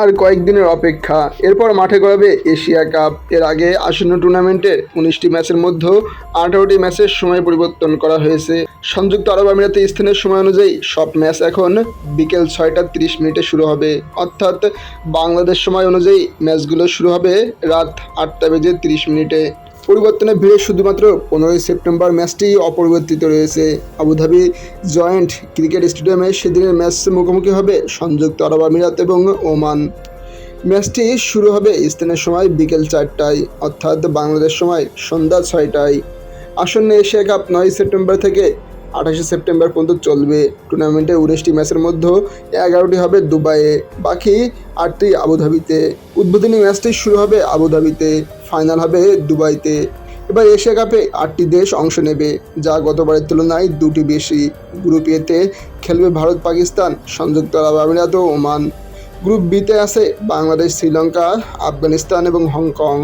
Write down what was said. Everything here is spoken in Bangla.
আর কয়েকদিনের অপেক্ষা। এরপর মাঠে গড়াবে এশিয়া কাপ। এর আগে আসন্ন টুর্নামেন্টের উনিশটি ম্যাচের মধ্যে আঠারোটি ম্যাচের সময় পরিবর্তন করা হয়েছে। সংযুক্ত আরব আমিরাতে স্থানের সময় অনুযায়ী সব ম্যাচ এখন বিকেল ছয়টা তিরিশ মিনিটে শুরু হবে। অর্থাৎ বাংলাদেশ সময় অনুযায়ী ম্যাচগুলো শুরু হবে রাত আটটা বেজে তিরিশ মিনিটে। পরিবর্তনের ভিড়ে শুধুমাত্র পনেরোই সেপ্টেম্বর ম্যাচটি অপরিবর্তিত রয়েছে। আবুধাবি জয়েন্ট ক্রিকেট স্টেডিয়ামে সেদিনের ম্যাচ মুখোমুখি হবে সংযুক্ত আরব আমিরাত এবং ওমান। ম্যাচটি শুরু হবে স্থানের সময় বিকেল চারটায়, অর্থাৎ বাংলাদেশ সময় সন্ধ্যা ছয়টায়। আসন্ন এশিয়া কাপ নয় সেপ্টেম্বর থেকে আঠাশে সেপ্টেম্বর পর্যন্ত চলবে টুর্নামেন্টে উনিশটি ম্যাচের মধ্যে এগারোটি হবে দুবাইয়ে। বাকি আটটি আবুধাবিতে। উদ্বোধনী ম্যাচটি শুরু হবে আবুধাবিতে ফাইনাল হবে দুবাইতে। এবার এশিয়া কাপে আটটি দেশ অংশ নেবে, যা গতবারের তুলনায় দুটি বেশি। গ্রুপ এতে খেলবে ভারত, পাকিস্তান, সংযুক্ত আরব আমিরাত ও ওমান। গ্রুপ বিতে আছে বাংলাদেশ, শ্রীলঙ্কা, আফগানিস্তান এবং হংকং।